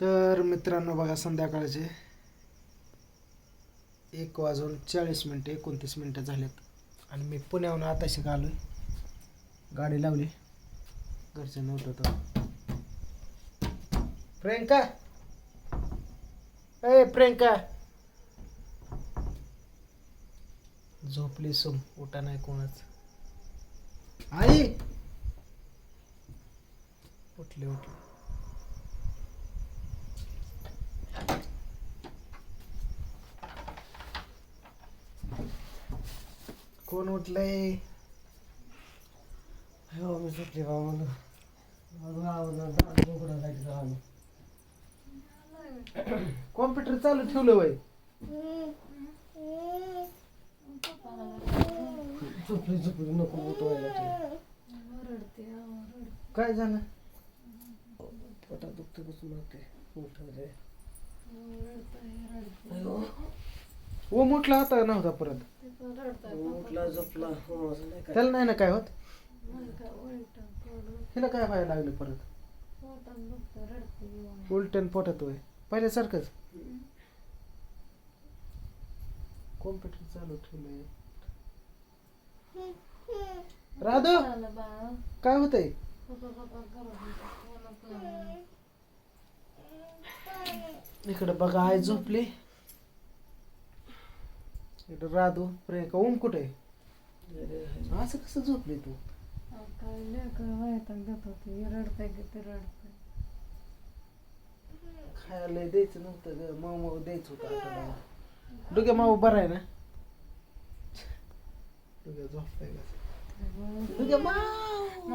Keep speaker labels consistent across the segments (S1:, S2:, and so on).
S1: तर मित्रांनो बघा संध्याकाळचे एक वाजून चाळीस मिनटं एकोणतीस मिनटं झालेत. आणि मी पुण्याहून आताशी आलो गाडी लावली. घरचे नव्हतं तर. प्रियंका! ए प्रियंका! झोपली सुम उठा नाही कोणच. आई! उठले उठले. कोण उठलंय?
S2: हो मी सुटली बाबा माझं गावाला दारू उघडा.
S1: कॉम्प्युटर चालू ठेवलं वय.
S2: झोपली झोपली नको उठवायला.
S1: काय झालं?
S2: पोटात दुखते बसून लागते उठायला अयो,
S1: ओ मोठला होता नव्हता परत
S2: उठला झोपला. हो, असं नाही काय.
S1: त्याला नाही ना काय होत? हिला काय व्हायला लागलं परत? उलटन पोटात वय पहिल्यासारखंच? कॉम्प्युटर चालू ठेवलंय. राधू काय होतंय? इकडे बघा आई झोपली. इकडे राधू प्रियंका ओम कुठे?
S2: अरे,
S1: असं कसं झोपली तू? खायला द्यायचं नव्हतं ग. माऊ द्यायचं होतं आठवड्याला. डुग्या माऊ बरा आहे ना. डुग्या झोपलाय का डुग्या माऊ.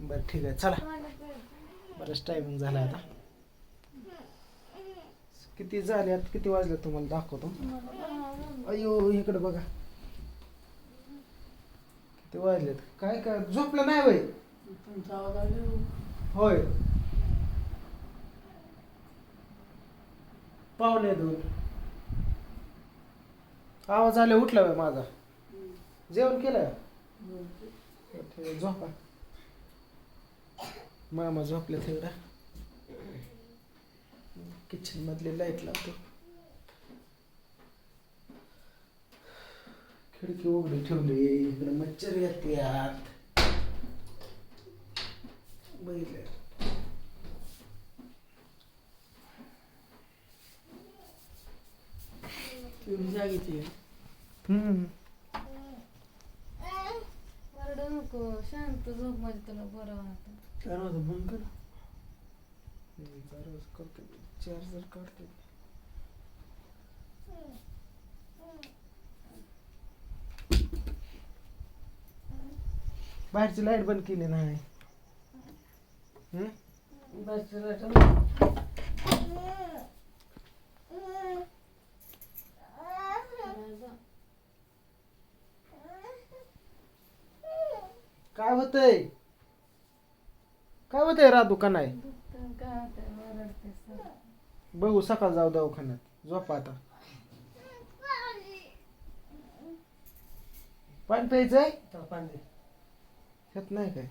S1: बरं ठीक आहे. चला. बरंच टायमिंग झाला आता. किती झाले आता? किती वाजले तुम्हाला? दाखवतो. अयो इकडे बघा. किती वाजलेत? काय काय? झोपलं नाही
S2: आला हो.
S1: होय. पाहुणे दोन. आवाज आले उठला वय माझा. जेवण केलं? झोपा. मामा झोपले तेवढा. किचन मधली लाइट लावतो. खिडकी उघडी ठेवली इकडे मच्छर येते आत बैल
S2: एवढी जागीची
S3: नको शांत झोप म्हणजे तुला बरं वाटत.
S2: काय नव्हतं बंद कर
S1: करते चार्जर काढते बाहेरची लाइट बंद केली नाही हम्म?
S2: बस
S1: काय होतंय काय होतंय रा दुकान आहे
S3: काय होतंय ओरडते सर
S1: बघू सकाळ जाऊ दवाखान्यात झोपा आता पाणी प्यायचंय. घेत नाही काय.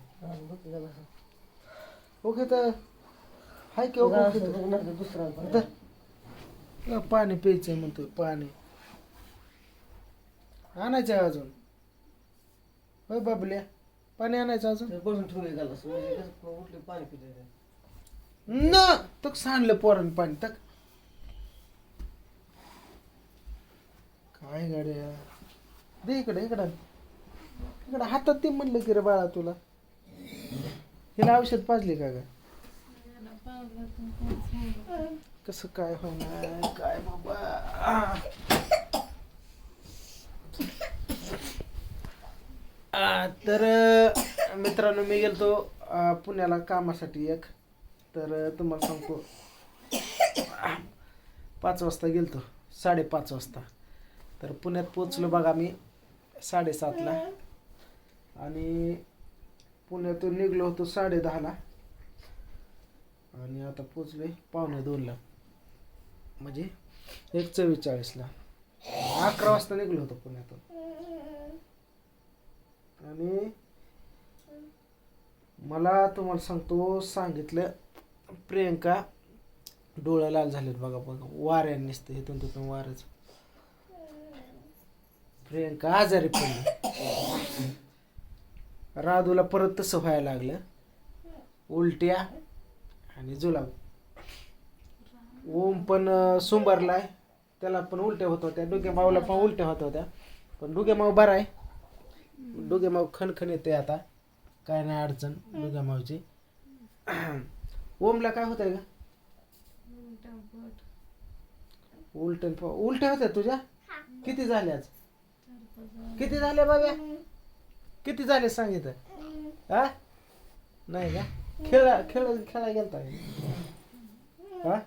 S1: ओके तर हाय की ओके तर.
S2: दुसरा पाणी.
S1: प्यायचंय म्हणतोय पाणी आणायचं आहे अजून होय बाबल्या पाणी आणायचं अजून
S2: ठेवले. म्हणजे उठले पाणी ते.
S1: न तक सांडलं पोरानं पाणी तक. काय गाड्या? दे इकडे इकडं. इकडं हातात ते म्हणलं की रे बाळा तुला. हिला औषध पाजली का ग? कसं काय होणार? काय बाबा? आ, तर अ, मित्रांनो मी गेलतो अ, पुण्याला कामासाठी एक. तर तुम्हाला सांगतो. पाच वाजता गेलतो साडेपाच वाजता. तर पुण्यात पोचलो बघा मी साडेसातला. आणि पुण्यातून निघलो होतो साडे दहाला आणि आता पोचलोय पावणे दोनला. म्हणजे एक चव्वेचाळीसला अकरा वाजता निघलो होतो पुण्यातून. आणि मला तुम्हाला सांगतो सांगितलं प्रियंका डोळं लाल झालेत बघा बघा वाऱ्या नुसतं इथून तिथून वाऱ्याच प्रियंका आजारी पडली. राधूला परत तसं व्हायला लागलं. उलट्या आणि जुलाब. ओम पण अं, सोमवारलाय त्याला पण उलट्या होत होत्या. डोक्या माऊला पण उलट्या होत होत्या. पण डोक्या माऊ बरा आहे. डोक्या माऊ खणखण येते आता. काय नाही अडचण डोक्या माऊची. ओमला काय होत आहे का
S3: उलटा पोट.
S1: उलट उलट्या होत्या तुझ्या? किती झाल्या आज. किती झाले बाबा किती झाले सांगितलं हा? नाही का? खेळा खेळ खेळा गेलता? हा?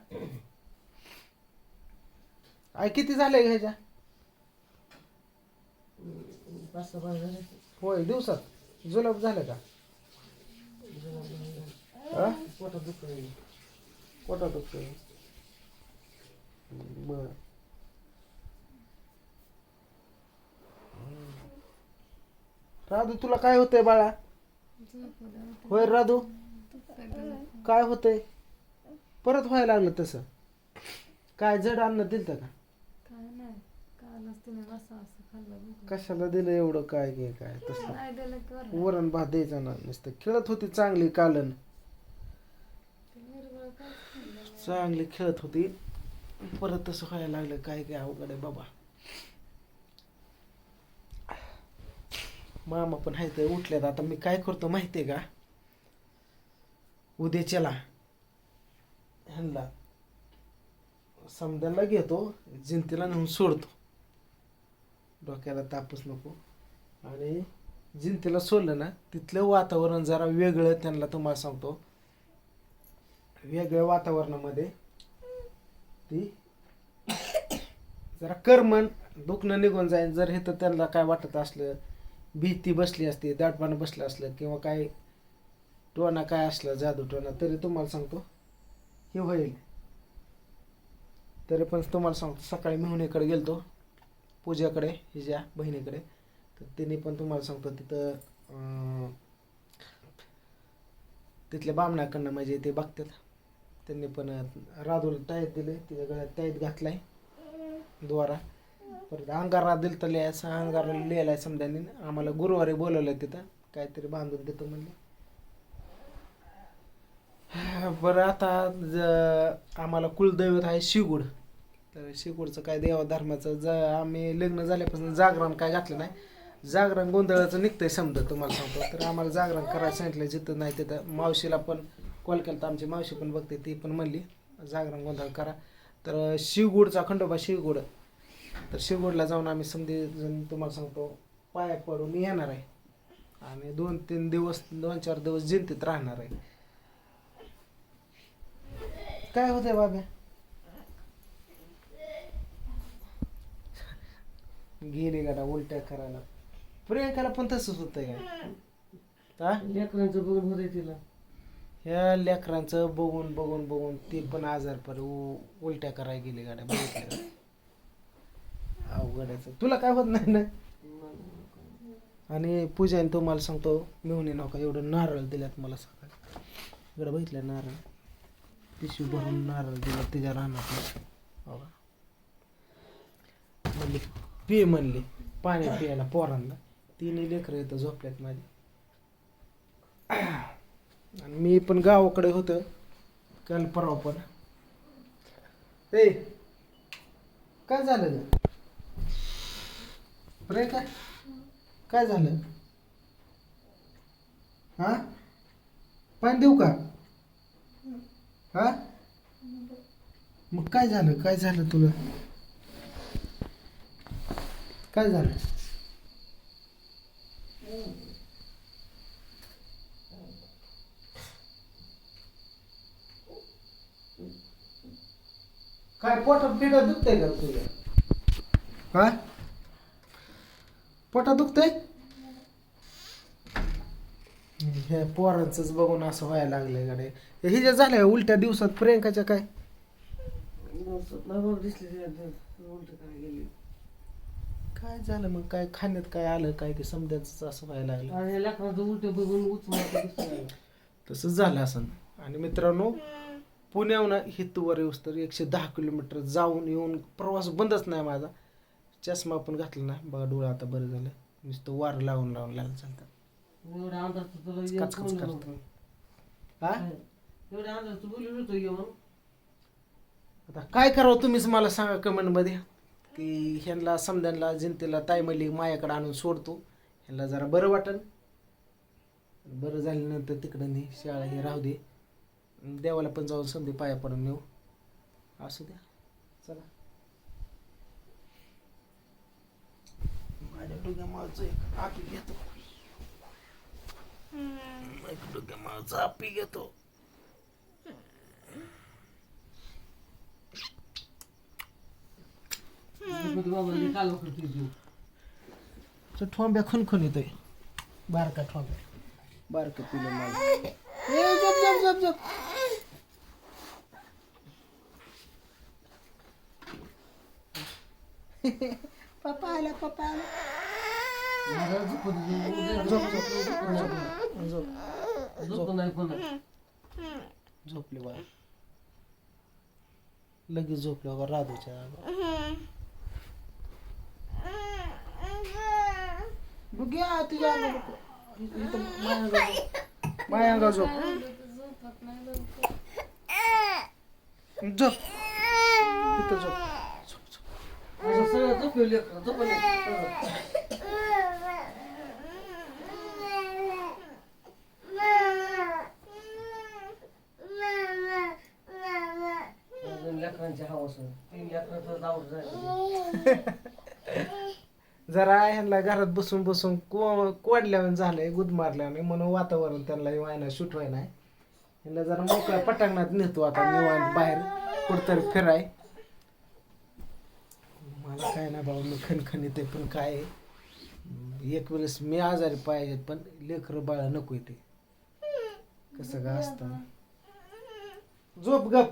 S1: आई किती झाले ह्याच्या?
S2: पाच सहा पाच झाले.
S1: होय दिवसात. जुलाब झालं का? हा
S2: पोटात दुखतंय
S1: कोटा दुखतोय बर. राधू तुला काय होतंय बाळा. होय राधू. काय होतंय? परत व्हायला लागलं तसं. काय जड अन्न दिलं का?
S3: काय नाही. कालच तिने रसा असं खाल्लं बघ.
S1: कशाला दिलं एवढं काय घे काय तसं?
S3: नाही दिलं कर
S1: वरण भात द्यायचा ना नुसतं. खेळत होती चांगली कालन
S3: निर्बळ काय खाल्लं नाही.
S1: चांगली खेळत होती. परत तसं व्हायला लागलं काय काय अवघड आहे बाबा. मामा पण आहे ते उठल्यात. आता मी काय करतो माहितीये का? उद्याच्याला ह्यांना समद्याला घेतो जिंतीला नेऊन सोडतो. डोक्याला तापच नको. आणि जिंतीला सोडलं ना तिथलं वातावरण जरा वेगळं त्यांना तुम्हाला सांगतो. वेगळ्या वातावरणामध्ये ती जरा करमन दुखणं निघून जाईल जर हे तर त्यांना काय वाटत असलं भीती बसली असते दाटपणा बसलं असलं किंवा काय टोना काय असलं जादू टोना तरी तुम्हाला सांगतो हे होईल. तरी पण तुम्हाला सांगतो सकाळी मेहुणीकडे गेलतो पूजाकडे हिच्या बहिणीकडे. तर तिने पण तुम्हाला सांगतो तिथं तिथल्या बामणाकडनं म्हणजे ते बघतात. त्यांनी पण राधूला टायत दिले तिच्या गळ्यात टायत घातलाय. द्वारा परत अंगारा दिलं तर लिहायचं अंगारा लिहायला समजाने आम्हाला गुरुवारी बोलवलं तिथं. काहीतरी बांधून देतो म्हणले. बरं आता ज आम्हाला कुलदैवत आहे शिगुड. तर शिगुडचं काय देवा धर्माचं ज आम्ही लग्न झाल्यापासून जागरण काय घातलं नाही. जागरण गोंधळाचं निघतंय समजा तुम्हाला सांगतो. तर आम्हाला जागरण करायला सांगितलं जिथं नाही तिथं. मावशीला पण कॉल केला तर आमची मावशी पण बघते ती पण म्हणली जागरण गोंधळ करा. तर शिवगुडचा खंडोबा शिवगुड. तर शिवगुडला जाऊन आम्ही समजे जण तुम्हाला सांगतो पाया पडून येणार आहे. आणि दोन तीन दिवस दोन चार दिवस जिंतीत राहणार आहे. काय होतंय बाबा गेली गाडा उलट्या करायला. प्रियंकाला पण तसंच होतंय का
S2: लेकरांचं बघून होते तिला.
S1: ह्या लेकरांचं बघून बघून बघून ते पण आजार उ उलट्या करायला गेली गाड्या बघितल्या अवघडायचं तुला काय होत नाही ना? आणि पूजाने तुम्हाला सांगतो मिळून नका एवढं नारळ दिल्यात मला सकाळी. इकडं बघितलं नारळ? पिशवी भरून नारळ दिला तिच्या रानात म्हणले का? म्हणली पी म्हणली पाणी प्यायला पोरांना. तिने लेकरं इथं झोपल्यात माझी. आणि मी पण गावाकडे होतं. काल परवा पण. ए काय झालं? रे काय काय झालं? हा? पाणी देऊ का? हा? मग काय झालं? काय झालं तुला? काय झालं? काय पोटात बिडा दुखतंय का तुझ्या? काय? पोटात दुखतंय? हे पोरांचंच बघून असं व्हायला लागलंय गाडे हे जे झालंय उलट्या दिवसात प्रियंकाच्या काय?
S2: काय गेली.
S1: काय झालं मग? काय खाण्यात काय आलं? काय ते समजायचं असं व्हायला लागलं.
S2: आणि लेकरांचं उलट बघून दिसतोय.
S1: तसंच झालं असं. आणि मित्रांनो पुण्याहून हितूवर येऊस तर एकशे दहा किलोमीटर जाऊन येऊन प्रवास बंदच नाही माझा. चष्मा पण घातला नाही. बघा डोळा आता बरं झालं. नुसतं वार लावून लावून लावून चालतं. हा? आता काय करावं तुम्हीच मला सांगा कमेंटमध्ये की ह्यांना समद्यांना जिंतीला ताई मल्लिक माझ्याकडे आणून सोडतो. ह्यांना जरा बरं वाटेल बरं झाल्यानंतर तिकडं नाही शाळा हे राहू दे. देवाला पण जाऊन समधी पाया पडून येऊ असू द्या. चला. माझ्या डोक्या माझं एक आपी घेतो. माझ्या डोक्या माझं आपी घेतो. ठोंब्या खुनखुन येतोय. बारका ठोंब्या. बारका पिलं मला. ए जप जप जप. पप्पा आला पप्पा आला. झोप झोपले बाय लगेच झोपले बाबा राधूच्या बघ्या तुझ्या झोप झोप इथं झोप.
S2: झोपलं लेकरं, झोपलं लेकरांची तीन लेकरं तर आवडत
S1: जरा ह्यांना घरात बसून बसून को कोडल्यावर झालंय गुद मारल्याने म्हणून वातावरण त्यांना व्हायना शूट व्हायना नाही ह्यांना जरा मोकळ्या पटांगणात नेतो आता निवांत बाहेर. कुठतरी फिराय. मला काय नाही बाबा मी खणखण येते पण काय आहे, एक वेळेस मी आजारी पाहिजेत पण लेकरं बाळा नको येते कसं का असतं? झोप गप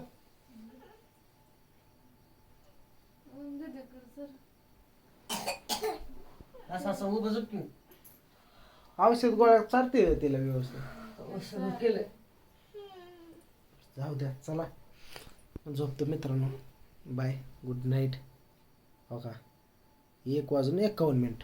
S2: असं असं उभं झोपकी
S1: औषध गोळ्या चालते तिला व्यवस्थित.
S2: केलंय.
S1: जाऊ द्या चला. झोपतो मित्रांनो. Bye good night. हो का? एक वाजून एकावन्न मिनिट.